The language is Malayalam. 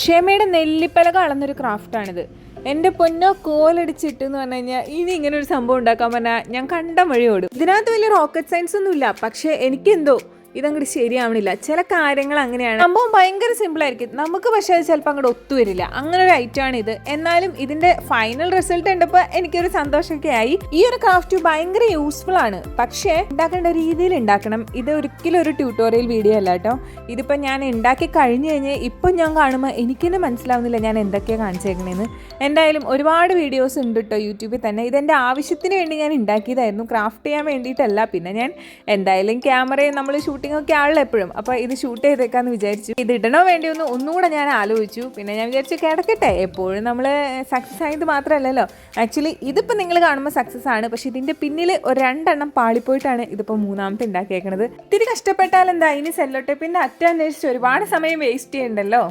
ക്ഷമയുടെ നെല്ലിപ്പലക അളന്നൊരു ക്രാഫ്റ്റാണിത്. എന്റെ പൊന്നോ കോലടിച്ചിട്ട് എന്ന് പറഞ്ഞു കഴിഞ്ഞാൽ ഇനി ഇങ്ങനെ ഒരു സംഭവം ഉണ്ടാക്കാൻ പറഞ്ഞാൽ ഞാൻ കണ്ട വഴി ഇതിനകത്ത് വലിയ റോക്കറ്റ് സയൻസ് ഒന്നും ഇല്ല പക്ഷേ എനിക്കെന്തോ ഇതങ്ങോട്ട് ശരിയാവണില്ല. ചില കാര്യങ്ങൾ അങ്ങനെയാണ്. സംഭവം ഭയങ്കര സിമ്പിൾ ആയിരിക്കും. നമുക്ക് പക്ഷേ അത് ചിലപ്പോൾ അങ്ങോട്ട് ഒത്തുവരില്ല അങ്ങനെ ഒരു ഐറ്റം ആണ് ഇത്. എന്നാലും ഇതിന്റെ ഫൈനൽ റിസൾട്ട് കണ്ടപ്പോൾ എനിക്കൊരു സന്തോഷമൊക്കെ ആയി. ഈ ഒരു ക്രാഫ്റ്റ് ഭയങ്കര യൂസ്ഫുൾ ആണ്. പക്ഷേ ഉണ്ടാക്കേണ്ട രീതിയിൽ ഉണ്ടാക്കണം. ഇത് ഒരിക്കലും ഒരു ട്യൂട്ടോറിയൽ വീഡിയോ അല്ല കേട്ടോ. ഇതിപ്പോൾ ഞാൻ ഉണ്ടാക്കി കഴിഞ്ഞ് കഴിഞ്ഞ് ഇപ്പം ഞാൻ കാണുമ്പോൾ എനിക്കെന്നെ മനസ്സിലാവുന്നില്ല ഞാൻ എന്തൊക്കെയാണ് കാണിച്ചേക്കണേന്ന്. എന്തായാലും ഒരുപാട് വീഡിയോസ് ഉണ്ട് കേട്ടോ യൂട്യൂബിൽ തന്നെ. ഇതെന്റെ ആവശ്യത്തിന് വേണ്ടി ഞാൻ ഉണ്ടാക്കിയതായിരുന്നു. ക്രാഫ്റ്റ് ചെയ്യാൻ വേണ്ടിയിട്ടല്ല. പിന്നെ ഞാൻ എന്തായാലും ക്യാമറയും നമ്മൾ ഷൂട്ടിംഗ് ഒക്കെ ആണല്ലോ എപ്പോഴും. അപ്പോൾ ഇത് ഷൂട്ട് ചെയ്തേക്കാന്ന് വിചാരിച്ചു. ഇത് ഇടണോ വേണ്ടിയൊന്ന് ഒന്നുകൂടെ ഞാൻ ആലോചിച്ചു. പിന്നെ ഞാൻ വിചാരിച്ചു കിടക്കട്ടെ. എപ്പോഴും നമ്മൾ സക്സസ് ആയത് മാത്രമല്ലല്ലോ. ആക്ച്വലി ഇതിപ്പോൾ നിങ്ങൾ കാണുമ്പോൾ സക്സസ് ആണ്. പക്ഷെ ഇതിന്റെ പിന്നിൽ ഒരു രണ്ടെണ്ണം പാളിപ്പോയിട്ടാണ് ഇതിപ്പോൾ മൂന്നാമത്തെ ഉണ്ടാക്കിയേക്കണത്. ഇത്തിരി കഷ്ടപ്പെട്ടാൽ എന്താ? ഇനി സെല്ലോട്ടെ പിന്നെ അറ്റന്വേഷിച്ച് ഒരുപാട് സമയം വേസ്റ്റ് ചെയ്യണ്ടല്ലോ?